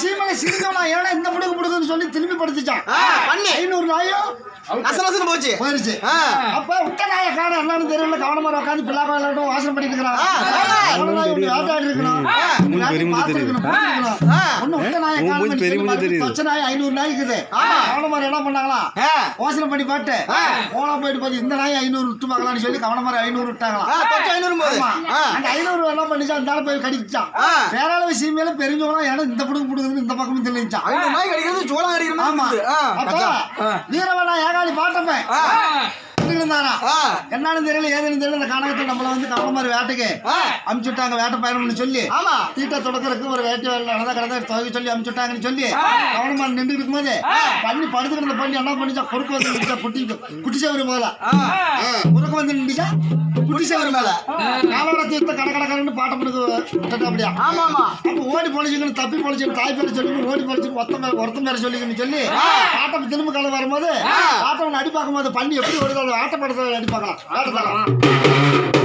新买的新就那样的。பண்ணி திரும்பி படுத்துச்சான் பண்ணி. தெரியல கவனமா உட்காந்து வாசனை ஐநூறு என்ன பண்ணாங்களா? வாசனை பண்ணி பாட்டு. போனா போயிட்டு பார்த்து இந்த நாய் ஐநூறு விட்டு பார்க்கலாம்னு சொல்லி கவனமா ஐநூறு விட்டாங்களா ஐநூறு அந்த ஐநூறு என்ன பண்ணிச்சா அந்த போய் கடிச்சான். வேற அளவு சீமையில பெருஞ்சவனா ஏன்னா இந்த பக்கம் கொடுக்குதுன்னு இந்த பக்கமும் தெரிஞ்சான் சோளம் கடிக்கிற மாதிரி வீரவனா ஏகாலி பாட்டப்பேன். இருந்தாரா ஆ. என்னன்னு தெரியல ஏதுன்னு தெரியல. இந்த கணக்கத்தை நம்மள வந்து கவனமாரி வேட்டைக்கு ஆ. அமுச்சுட்டாங்க. வேட்டை பயணம்னு சொல்லி. ஆமா. தீட்டை தொடக்கிறதுக்கு ஒரு வேட்டை வேலை நடந்தா கடந்த துவைக்க சொல்லி அமுச்சுட்டாங்கன்னு சொல்லி கவனமா நின்று இருக்கும்போது பண்ணி படுத்து கிடந்த பண்ணி என்ன பண்ணிச்சா? குறுக்கு வந்து நின்றுச்சா? குட்டி குட்டி சேவரு மேல குறுக்கு வந்து நின்றுச்சா? குட்டி சேவரு மேல காலோட தீர்த்த கட கடன்னு பாட்டை பிடிக்க விட்டுட்டு அப்படியா ஆமா ஆமா அப்ப ஓடி பொழிச்சுக்கணும் தப்பி பொழிச்சுக்கணும் தாய் பேரை சொல்லி ஓடி பொழிச்சு ஒத்த மேல ஒருத்த மேல சொல்லிக்கணும்னு சொல்லி ஆட்டம் திரும்ப காலம் வரும்போது ஆட்டம் அடி பார்க்கும்போது பண்ணி எப்படி அந்த ஆட்டப்படத்தை அடி பார்க்கலாம். ஆட்டத்தான்